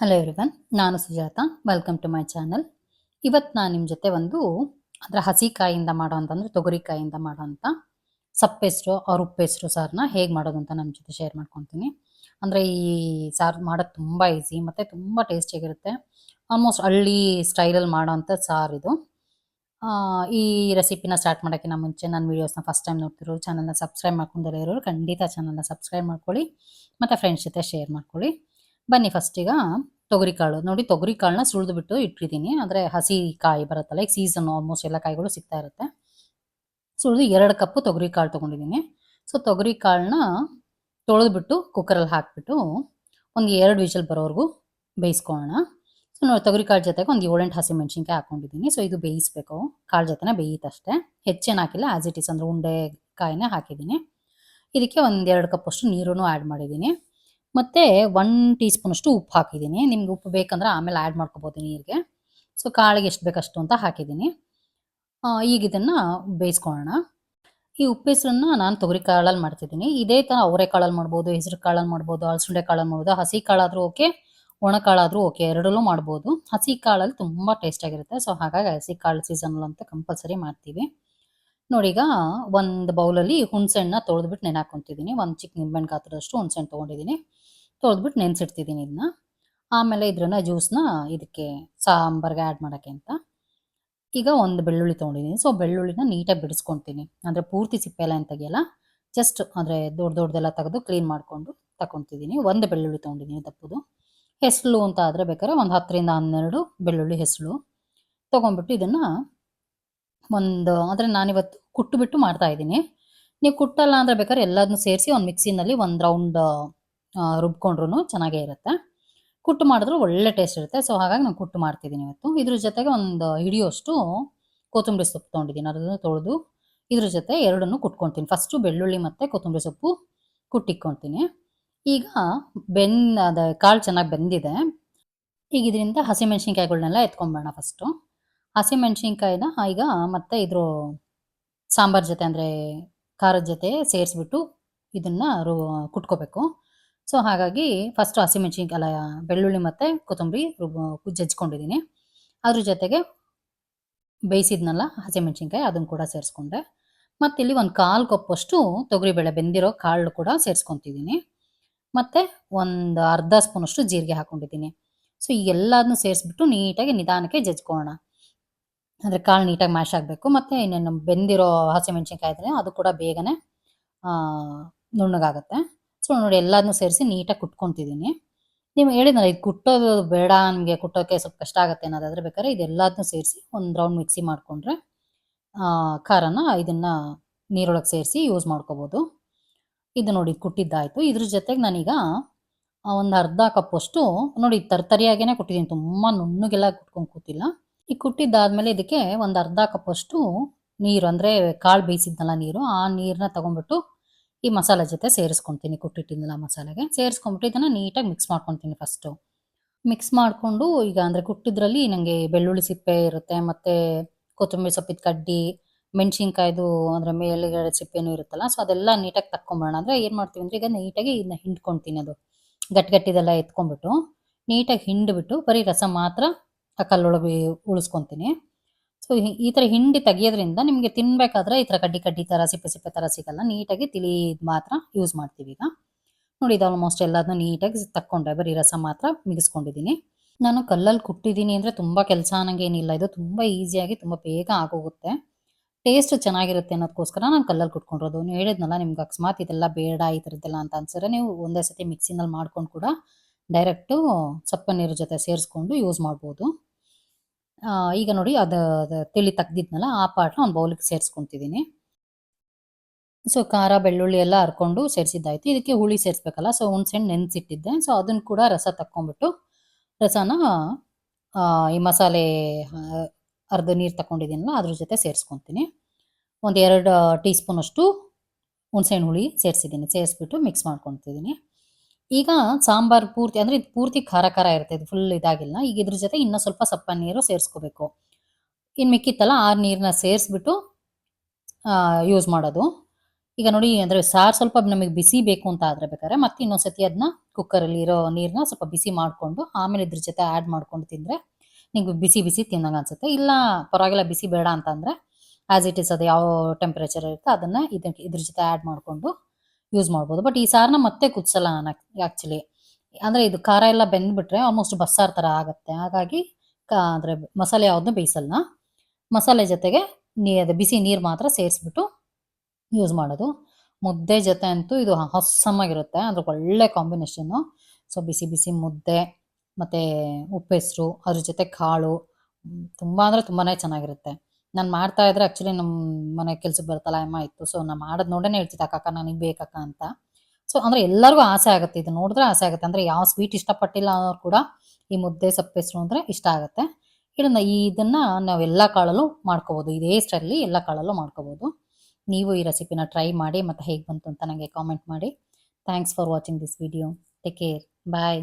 Hello everyone ನಾನು Sujata welcome to my channel ಇವತ್ತು ನಾನು ನಿಮ್ಮ ಜೊತೆ ಒಂದು ಅದರ ಹಸಿಕಾಯಿಂದ ಮಾಡೋ ಅಂತಂದರೆ ತೊಗರಿಕಾಯಿಂದ ಮಾಡೋವಂಥ ಸಪ್ಪೆಸ್ರು ಅವ್ರ ಉಪ್ಪೆಸ್ರು ಸಾರನ್ನ ಹೇಗೆ ಮಾಡೋದು ಅಂತ ನಮ್ಮ ಜೊತೆ ಶೇರ್ ಮಾಡ್ಕೊತೀನಿ. ಅಂದರೆ ಈ ಸಾರು ಮಾಡೋದು ತುಂಬ ಈಸಿ ಮತ್ತು ತುಂಬ ಟೇಸ್ಟಿಯಾಗಿರುತ್ತೆ ಆಲ್ಮೋಸ್ಟ್ ಹಳ್ಳಿ ಸ್ಟೈಲಲ್ಲಿ ಮಾಡೋವಂಥ ಸಾರು ಇದು. ಈ ರೆಸಿಪಿನ ಸ್ಟಾರ್ಟ್ ಮಾಡೋಕ್ಕಿಂತ ಮುಂಚೆ ನನ್ನ ವೀಡಿಯೋಸ್ನ ಫಸ್ಟ್ ಟೈಮ್ ನೋಡ್ತಿರೋ ಚಾನಲ್ನ ಸಬ್ಸ್ಕ್ರೈಬ್ ಮಾಡ್ಕೊಂಡಿರೋರು ಖಂಡಿತ ಚಾನಲ್ನ ಸಬ್ಸ್ಕ್ರೈಬ್ ಮಾಡ್ಕೊಳ್ಳಿ, ಮತ್ತು ಫ್ರೆಂಡ್ಸ್ ಜೊತೆ ಶೇರ್ ಮಾಡ್ಕೊಳ್ಳಿ. ಬನ್ನಿ ಫಸ್ಟ್ ಈಗ ತೊಗರಿಕಾಳು ನೋಡಿ ತೊಗರಿಕಾಳನ್ನ ಸುಳಿದು ಬಿಟ್ಟು ಇಟ್ಟಿದ್ದೀನಿ. ಅಂದರೆ ಹಸಿ ಕಾಯಿ ಬರುತ್ತಲ್ಲ, ಈಗ ಸೀಸನ್ ಆಲ್ಮೋಸ್ಟ್ ಎಲ್ಲ ಕಾಯಿಗಳು ಸಿಗ್ತಾ ಇರುತ್ತೆ. ಸುಳಿದು ಎರಡು ಕಪ್ಪು ತೊಗರಿಕಾಳು ತೊಗೊಂಡಿದ್ದೀನಿ. ಸೊ ತೊಗರಿಕಾಳನ್ನ ತೊಳೆದ್ಬಿಟ್ಟು ಕುಕ್ಕರಲ್ಲಿ ಹಾಕ್ಬಿಟ್ಟು ಒಂದು ಎರಡು ವಿಷಲ್ ಬರೋವರೆಗೂ ಬೇಯಿಸ್ಕೊಳ್ಳೋಣ. ಸೊ ನೋಡಿ ತೊಗರಿಕಾಳು ಜೊತೆಗೆ ಒಂದು ಏಳೆಂಟು ಹಸಿ ಮೆಣಸಿನ್ಕಾಯಿ ಹಾಕೊಂಡಿದ್ದೀನಿ. ಸೊ ಇದು ಬೇಯಿಸ್ಬೇಕು. ಕಾಳು ಜೊತೆನೇ ಬೇಯಿತಷ್ಟೇ. ಹೆಚ್ಚೇನು ಹಾಕಿಲ್ಲ ಆಸ್ ಇಟ್ ಈಸ್ ಅಂದರೆ ಉಂಡೆ ಕಾಯಿನೇ ಹಾಕಿದ್ದೀನಿ. ಇದಕ್ಕೆ ಒಂದು ಎರಡು ಕಪ್ಪಷ್ಟು ನೀರನ್ನು ಆ್ಯಡ್ ಮಾಡಿದ್ದೀನಿ. ಮತ್ತು ಒನ್ ಟೀ ಸ್ಪೂನಷ್ಟು ಉಪ್ಪು ಹಾಕಿದ್ದೀನಿ. ನಿಮ್ಗೆ ಉಪ್ಪು ಬೇಕಂದ್ರೆ ಆಮೇಲೆ ಆ್ಯಡ್ ಮಾಡ್ಕೋಬೋದು ನೀರಿಗೆ. ಸೊ ಕಾಳಿಗೆ ಎಷ್ಟು ಬೇಕಷ್ಟು ಅಂತ ಹಾಕಿದ್ದೀನಿ. ಈಗ ಇದನ್ನು ಬೇಯಿಸ್ಕೊಳ್ಳೋಣ. ಈ ಉಪ್ಪೆಸರನ್ನ ನಾನು ತೊಗರಿ ಕಾಳಲ್ಲಿ ಮಾಡ್ತಿದ್ದೀನಿ. ಇದೇ ಥರ ಅವರೆ ಕಾಳಲ್ಲಿ ಮಾಡ್ಬೋದು, ಹೆಸರು ಕಾಳಲ್ಲಿ ಮಾಡ್ಬೋದು ಅಲಸಂಡೆ ಕಾಳಲ್ಲಿ ಮಾಡ್ಬೋದು, ಹಸಿ ಕಾಳಾದರೂ ಓಕೆ, ಒಣ ಕಾಳಾದರೂ ಓಕೆ, ಎರಡಲ್ಲೂ ಮಾಡ್ಬೋದು. ಹಸಿ ಕಾಳಲ್ಲಿ ತುಂಬ ಟೇಸ್ಟಾಗಿರುತ್ತೆ ಸೊ ಹಾಗಾಗಿ ಹಸಿ ಕಾಳು ಸೀಸನಲ್ಲಿ ಅಂತ ಕಂಪಲ್ಸರಿ ಮಾಡ್ತೀವಿ. ನೋಡಿ, ಈಗ ಒಂದು ಬೌಲಲ್ಲಿ ಹುಣಸೆಹಣ್ಣ ತೊಳೆದ್ಬಿಟ್ಟು ನೆನೆ ಹಾಕೊತಿದ್ದೀನಿ ಒಂದು ಚಿಕ್ಕ ನಿಂಬೆಹಣ್ಣು ಗಾತ್ರದಷ್ಟು ಹುಣಸೆಹಣ್ಣು ತೊಗೊಂಡಿದ್ದೀನಿ. ತೊಳೆದ್ಬಿಟ್ಟು ನೆನೆಸಿಡ್ತಿದ್ದೀನಿ ಇದನ್ನ ಆಮೇಲೆ ಇದ್ರನ್ನ ಜ್ಯೂಸ್ನ ಇದಕ್ಕೆ ಸಾಂಬಾರ್ಗೆ ಆ್ಯಡ್ ಮಾಡೋಕ್ಕೆ ಅಂತ. ಈಗ ಒಂದು ಬೆಳ್ಳುಳ್ಳಿ ತೊಗೊಂಡಿದ್ದೀನಿ ಸೊ ಬೆಳ್ಳುಳ್ಳಿನ ನೀಟಾಗಿ ಬಿಡಿಸ್ಕೊತೀನಿ. ಅಂದರೆ ಪೂರ್ತಿ ಸಿಪ್ಪೆ ಎಲ್ಲ ಏನು ತೆಗಿಯಲ್ಲ ಜಸ್ಟ್ ಅಂದರೆ ದೊಡ್ಡ ದೊಡ್ಡದೆಲ್ಲ ತೆಗೆದು ಕ್ಲೀನ್ ಮಾಡಿಕೊಂಡು ತಗೊತಿದ್ದೀನಿ ಒಂದು ಬೆಳ್ಳುಳ್ಳಿ ತೊಗೊಂಡಿದ್ದೀನಿ ದಪ್ಪದು. ಹೆಸಳು ಅಂತ ಆದರೆ ಬೇಕಾದ್ರೆ ಒಂದು ಹತ್ತರಿಂದ ಹನ್ನೆರಡು ಬೆಳ್ಳುಳ್ಳಿ ಹೆಸಳು. ತೊಗೊಂಡ್ಬಿಟ್ಟು ಇದನ್ನು ಒಂದು, ಅಂದರೆ ನಾನಿವತ್ತು ಕುಟ್ಟುಬಿಟ್ಟು ಮಾಡ್ತಾ ಇದ್ದೀನಿ. ನೀವು ಕುಟ್ಟಲ್ಲ ಅಂದರೆ ಬೇಕಾದ್ರೆ ಎಲ್ಲದನ್ನೂ ಸೇರಿಸಿ ಒಂದು ಮಿಕ್ಸಿನಲ್ಲಿ ಒಂದು ರೌಂಡ್ ರುಬ್ಕೊಂಡ್ರು ಚೆನ್ನಾಗೇ ಇರುತ್ತೆ. ಕುಟ್ಟು ಮಾಡಿದ್ರು ಒಳ್ಳೆ ಟೇಸ್ಟ್ ಇರುತ್ತೆ. ಸೊ ಹಾಗಾಗಿ ನಾನು ಕುಟ್ಟು ಮಾಡ್ತಿದ್ದೀನಿ ಇವತ್ತು. ಇದ್ರ ಜೊತೆಗೆ ಒಂದು ಹಿಡಿಯೋಷ್ಟು ಕೊತ್ತಂಬರಿ ಸೊಪ್ಪು ತೊಗೊಂಡಿದ್ದೀನಿ. ಅದನ್ನು ತೊಳೆದು ಇದ್ರ ಜೊತೆ ಎರಡನ್ನು ಕುಟ್ಕೊತೀನಿ. ಫಸ್ಟು ಬೆಳ್ಳುಳ್ಳಿ ಮತ್ತು ಕೊತ್ತಂಬರಿ ಸೊಪ್ಪು ಕುಟ್ಟಿಕ್ಕೊತೀನಿ ಈಗ ಬೆಂದ ಅದ ಕಾಳು ಚೆನ್ನಾಗಿ ಬೆಂದಿದೆ. ಈಗ ಇದರಿಂದ ಹಸಿಮೆಣ್ಸಿನ್ಕಾಯಿಗಳ್ನೆಲ್ಲ ಎತ್ಕೊಂಬೋಣ ಫಸ್ಟು ಹಸಿಮೆಣ್ಸಿನ್ಕಾಯಿನ ಈಗ ಮತ್ತೆ ಇದ್ರ ಸಾಂಬಾರ್ ಜೊತೆ ಅಂದರೆ ಖಾರದ ಜೊತೆ ಸೇರಿಸ್ಬಿಟ್ಟು ಇದನ್ನು ರು, ಕುಟ್ಕೋಬೇಕು. ಸೊ ಹಾಗಾಗಿ ಫಸ್ಟ್ ಹಸಿಮೆಣ್ಸಿನ್ಕಾಯಿ ಅಲ್ಲ ಬೆಳ್ಳುಳ್ಳಿ ಮತ್ತು ಕೊತ್ತಂಬರಿ ರುಬ್ ಜಜ್ಕೊಂಡಿದ್ದೀನಿ ಅದ್ರ ಜೊತೆಗೆ ಬೇಯಿಸಿದ್ನಲ್ಲ ಹಸಿಮೆಣಸಿನ್ಕಾಯಿ, ಅದನ್ನು ಕೂಡ ಸೇರಿಸ್ಕೊಂಡೆ. ಮತ್ತು ಇಲ್ಲಿ ಒಂದು ಕಾಲು ಕಪ್ಪಷ್ಟು ತೊಗರಿಬೇಳೆ ಬೆಂದಿರೋ ಕಾಳು ಕೂಡ ಸೇರಿಸ್ಕೊತಿದ್ದೀನಿ. ಮತ್ತು ಒಂದು ಅರ್ಧ ಸ್ಪೂನಷ್ಟು ಜೀರಿಗೆ ಹಾಕ್ಕೊಂಡಿದ್ದೀನಿ ಸೊ ಈ ಎಲ್ಲದನ್ನೂ ಸೇರಿಸ್ಬಿಟ್ಟು ನೀಟಾಗಿ ನಿಧಾನಕ್ಕೆ ಜಜ್ಕೊಳ್ಳೋಣ. ಅಂದರೆ ಕಾಳು ನೀಟಾಗಿ ಮ್ಯಾಶ್ ಆಗಬೇಕು. ಮತ್ತು ಇನ್ನೇನು ಬೆಂದಿರೋ ಹಸಿಮೆಣ್ಸಿನ್ಕಾಯಿ ಇದ್ರೆ ಅದು ಕೂಡ ಬೇಗನೆ ನುಣ್ಣಗಾಗುತ್ತೆ. ಸೊ ನೋಡಿ ಎಲ್ಲದನ್ನೂ ಸೇರಿಸಿ ನೀಟಾಗಿ ಕುಟ್ಕೊಂತಿದ್ದೀನಿ. ನೀವು ಹೇಳಿದ್ನಲ್ಲ, ಇದು ಕುಟ್ಟೋದು ಬೇಡ, ನಿಮಗೆ ಕುಟ್ಟೋಕೆ ಸ್ವಲ್ಪ ಕಷ್ಟ ಆಗುತ್ತೆ ಅನ್ನೋದಾದ್ರೆ ಬೇಕಾದ್ರೆ ಇದೆಲ್ಲದನ್ನು ಸೇರಿಸಿ ಒಂದು ರೌಂಡ್ ಮಿಕ್ಸಿ ಮಾಡಿಕೊಂಡ್ರೆ ಖಾರನ ಇದನ್ನು ನೀರೊಳಗೆ ಸೇರಿಸಿ ಯೂಸ್ ಮಾಡ್ಕೋಬೋದು. ಇದು ನೋಡಿ ಕುಟ್ಟಿದ್ದಾಯಿತು. ಇದ್ರ ಜೊತೆಗೆ ನಾನೀಗ ಒಂದು ಅರ್ಧ ಕಪ್ಪಷ್ಟು ನೋಡಿ ತರ್ತರಿಯಾಗೇ ಕುಟ್ಟಿದ್ದೀನಿ, ತುಂಬ ನುಣ್ಣಗೆಲ್ಲ ಕುಟ್ಕೊಂಡು ಕೂತಿಲ್ಲ. ಈ ಕುಟ್ಟಿದ್ದಾದ್ಮೇಲೆ ಇದಕ್ಕೆ ಒಂದು ಅರ್ಧ ಕಪ್ಪಷ್ಟು ನೀರು, ಅಂದರೆ ಕಾಳು ಬೇಯಿಸಿದ್ನಲ್ಲ ನೀರು, ಆ ನೀರನ್ನ ತಗೊಂಡ್ಬಿಟ್ಟು ಈ ಮಸಾಲೆ ಜೊತೆ ಸೇರಿಸ್ಕೊತೀನಿ ಕುಟ್ಟಿಟ್ಟಿದ್ನಲ್ಲ ಮಸಾಲೆಗೆ. ಸೇರಿಸ್ಕೊಂಬಿಟ್ಟು ಇದನ್ನು ನೀಟಾಗಿ ಮಿಕ್ಸ್ ಮಾಡ್ಕೊತೀನಿ ಫಸ್ಟು ಮಿಕ್ಸ್ ಮಾಡಿಕೊಂಡು ಈಗ ಅಂದರೆ ಕುಟ್ಟಿದ್ರಲ್ಲಿ ನನಗೆ ಬೆಳ್ಳುಳ್ಳಿ ಸಿಪ್ಪೆ ಇರುತ್ತೆ, ಮತ್ತು ಕೊತ್ತಂಬರಿ ಸೊಪ್ಪಿದ ಕಡ್ಡಿ, ಮೆಣಸಿನ್ಕಾಯ್ದು ಅಂದರೆ ಮೇಲುಗಡೆ ಸಿಪ್ಪೆನೂ ಇರುತ್ತಲ್ಲ ಸೊ ಅದೆಲ್ಲ ನೀಟಾಗಿ ತಕ್ಕೊಂಬೋಣ ಅಂದರೆ ಏನು ಮಾಡ್ತೀವಿ ಅಂದರೆ ಈಗ ನೀಟಾಗಿ ಇದನ್ನ ಹಿಂಡ್ಕೊತೀನಿ ಅದು. ಗಟ್ಟಿಗಟ್ಟಿದೆಲ್ಲ ಎತ್ಕೊಂಡ್ಬಿಟ್ಟು ನೀಟಾಗಿ ಹಿಂಡ್ಬಿಟ್ಟು ಬರೀ ರಸ ಮಾತ್ರ ಆ ಕಲ್ಲೊಳಗೆ ಉಳಿಸ್ಕೊತೀನಿ. ಸೊ ಈ ತರ ಹಿಂಡಿ ತೆಗಿಯೋದ್ರಿಂದ ನಿಮಗೆ ತಿನ್ಬೇಕಾದ್ರೆ ಈ ತರ ಕಡ್ಡಿ ಕಡ್ಡಿ ತರ, ಸಿಪ್ಪೆ ಸಿಪ್ಪೆ ಥರ ಸಿಗಲ್ಲ. ನೀಟಾಗಿ ತಿಳಿ ಮಾತ್ರ ಯೂಸ್ ಮಾಡ್ತೀವಿ ಈಗ. ನೋಡಿ, ಇದು ಆಲ್ಮೋಸ್ಟ್ ಎಲ್ಲದನ್ನೂ ನೀಟಾಗಿ ತಕ್ಕೊಂಡೆ ಬರೀ ರಸ ಮಾತ್ರ ಮಿಗಿಸ್ಕೊಂಡಿದ್ದೀನಿ. ನಾನು ಕಲ್ಲಲ್ಲಿ ಕುಟ್ಟಿದ್ದೀನಿ ಅಂದ್ರೆ ತುಂಬಾ ಕೆಲಸ ಏನಿಲ್ಲ ಇದು ತುಂಬ ಈಸಿಯಾಗಿ ತುಂಬಾ ಬೇಗ ಆಗೋಗುತ್ತೆ. ಟೇಸ್ಟ್ ಚೆನ್ನಾಗಿರುತ್ತೆ ಅನ್ನೋದಕ್ಕೋಸ್ಕರ ನಾನು ಕಲ್ಲಲ್ಲಿ ಕುಟ್ಕೊಂಡಿರೋದು. ನೀವು ಹೇಳಿದ್ನಲ್ಲ, ನಿಮ್ಗೆ ಅಕಸ್ಮಾತ್ ಇದೆಲ್ಲ ಬೇಡ, ಈ ಥರದ್ದೆಲ್ಲ ಅಂತ ಅನ್ಸಿದ್ರೆ ನೀವು ಒಂದೇ ಸತಿ ಮಿಕ್ಸಿನಲ್ಲಿ ಮಾಡ್ಕೊಂಡು ಕೂಡ ಡೈರೆಕ್ಟು ಸಪ್ಪ ನೀರು ಜೊತೆ ಸೇರಿಸ್ಕೊಂಡು ಯೂಸ್ ಮಾಡ್ಬೋದು. ಈಗ ನೋಡಿ ಅದು ತಿಳಿ ತೆಗ್ದಿದ್ನಲ್ಲ, ಆ ಪಾರ್ಟ್ನ ಒಂದು ಬೌಲಿಗೆ ಸೇರಿಸ್ಕೊತಿದ್ದೀನಿ ಸೊ ಖಾರ, ಬೆಳ್ಳುಳ್ಳಿ ಎಲ್ಲ ಹರ್ಕೊಂಡು ಸೇರಿಸಿದ್ದಾಯ್ತು. ಇದಕ್ಕೆ ಹುಳಿ ಸೇರಿಸ್ಬೇಕಲ್ಲ ಸೊ ಹುಣ್ಸೆಹಣ್ಣು ನೆನೆಸಿಟ್ಟಿದ್ದೆ. ಸೊ ಅದನ್ನು ಕೂಡ ರಸ ತಕ್ಕೊಂಬಿಟ್ಟು ರಸನ ಈ ಮಸಾಲೆ ಅರ್ಧ ನೀರು ತಗೊಂಡಿದ್ದೀನಲ್ಲ ಅದ್ರ ಜೊತೆ ಸೇರಿಸ್ಕೊತೀನಿ. ಒಂದು ಎರಡು ಟೀ ಸ್ಪೂನಷ್ಟು ಹುಣಸೆಹಣ್ಣು ಹುಳಿ ಸೇರಿಸಿದ್ದೀನಿ ಸೇರಿಸ್ಬಿಟ್ಟು ಮಿಕ್ಸ್ ಮಾಡ್ಕೊತಿದ್ದೀನಿ ಈಗ ಸಾಂಬಾರ್ ಪೂರ್ತಿ, ಅಂದ್ರೆ ಇದು ಪೂರ್ತಿ ಖಾರ ಖಾರ ಇರುತ್ತೆ, ಇದು ಫುಲ್ ಇದಾಗಿಲ್ಲ. ಈಗ ಇದ್ರ ಜೊತೆ ಇನ್ನೂ ಸ್ವಲ್ಪ ಸಪ್ಪ ನೀರು ಸೇರಿಸ್ಕೋಬೇಕು. ಇನ್ ಮಿಕ್ಕಿತ್ತಲ್ಲ, ಆ ನೀರನ್ನ ಸೇರಿಸ್ಬಿಟ್ಟು ಯೂಸ್ ಮಾಡೋದು. ಈಗ ನೋಡಿ, ಅಂದರೆ ಸಾರು ಸ್ವಲ್ಪ ನಮಗೆ ಬಿಸಿ ಬೇಕು ಅಂತ ಆದರೆ ಬೇಕಾದ್ರೆ ಮತ್ತೆ ಇನ್ನೊಂದ್ಸತಿ ಅದನ್ನ ಕುಕ್ಕರಲ್ಲಿ ಇರೋ ನೀರನ್ನ ಸ್ವಲ್ಪ ಬಿಸಿ ಮಾಡಿಕೊಂಡು, ಆಮೇಲೆ ಇದ್ರ ಜೊತೆ ಆ್ಯಡ್ ಮಾಡ್ಕೊಂಡು ತಿಂದರೆ ನಿಮ್ಗೆ ಬಿಸಿ ಬಿಸಿ ತಿನ್ನಂಗೆ ಅನ್ಸುತ್ತೆ. ಇಲ್ಲ ಪರವಾಗಿಲ್ಲ, ಬಿಸಿ ಬೇಡ ಅಂತಂದರೆ ಆಸ್ ಇಟ್ ಇಸ್ ಅದು ಯಾವ ಟೆಂಪರೇಚರ್ ಇರುತ್ತೆ, ಅದನ್ನ ಇದಕ್ಕೆ, ಇದ್ರ ಜೊತೆ ಆ್ಯಡ್ ಮಾಡಿಕೊಂಡು ಯೂಸ್ ಮಾಡ್ಬೋದು. ಬಟ್ ಈ ಸಾರನ್ನ ಮತ್ತೆ ಕುದಿಸಲ್ಲ ನಾನು ಆ್ಯಕ್ಚುಲಿ ಅಂದರೆ ಇದು ಖಾರ ಎಲ್ಲ ಬೆಂದ್ಬಿಟ್ರೆ ಆಲ್ಮೋಸ್ಟ್ ಬಸ್ಸಾರು ಥರ ಆಗುತ್ತೆ. ಹಾಗಾಗಿ ಕಾ, ಅಂದರೆ ಮಸಾಲೆ ಯಾವುದನ್ನೂ ಬೇಯಿಸಲ್ಲ ಮಸಾಲೆ ಜೊತೆಗೆ ನೀ, ಅದು ಬಿಸಿ ನೀರು ಮಾತ್ರ ಸೇರಿಸ್ಬಿಟ್ಟು ಯೂಸ್ ಮಾಡೋದು. ಮುದ್ದೆ ಜೊತೆ ಅಂತೂ ಇದು ಹೊಸಮಾಗಿರುತ್ತೆ ಅದ್ರ ಒಳ್ಳೆ ಕಾಂಬಿನೇಷನ್ನು ಸೊ ಬಿಸಿ ಬಿಸಿ ಮುದ್ದೆ, ಮತ್ತು ಉಪ್ಪೆಸರು, ಅದ್ರ ಜೊತೆ ಕಾಳು ತುಂಬ ಅಂದರೆ ತುಂಬಾ ಚೆನ್ನಾಗಿರುತ್ತೆ. ನಾನು ಮಾಡ್ತಾ ಇದ್ರೆ ಆ್ಯಕ್ಚುಲಿ ನಮ್ಮ ಮನೆ ಕೆಲ್ಸಕ್ಕೆ ಬರುತ್ತಲ್ಲ ಅಮ್ಮ ಇತ್ತು. ಸೊ ನಾನು ಮಾಡೋದು ನೋಡೇ ಹೇಳ್ತಿದ್ದೆ, ಅಕ್ಕ ನನಗೆ ಬೇಕಕ್ಕ ಅಂತ. ಸೊ ಅಂದರೆ ಎಲ್ಲರಿಗೂ ಆಸೆ ಆಗುತ್ತೆ. ಇದು ನೋಡಿದ್ರೆ ಆಸೆ ಆಗುತ್ತೆ. ಅಂದರೆ ಯಾವ ಸ್ವೀಟ್ ಇಷ್ಟಪಟ್ಟಿಲ್ಲ ಅನ್ನೋರು ಕೂಡ ಈ ಮುದ್ದೆ ಸಪ್ಪೆಸರು ಅಂದರೆ ಇಷ್ಟ ಆಗುತ್ತೆ. ಇದನ್ನ ಇದನ್ನು ನಾವು ಎಲ್ಲ ಕಾಳಲ್ಲೂ ಮಾಡ್ಕೋಬೋದು. ಇದೇ ಸ್ಟೈಲಲ್ಲಿ ಎಲ್ಲ ಕಾಳಲ್ಲೂ ಮಾಡ್ಕೋಬೋದು. ನೀವು ಈ ರೆಸಿಪಿನ ಟ್ರೈ ಮಾಡಿ, ಮತ್ತು ಹೇಗೆ ಬಂತು ಅಂತ ನನಗೆ ಕಾಮೆಂಟ್ ಮಾಡಿ. Thanks for watching this video take care bye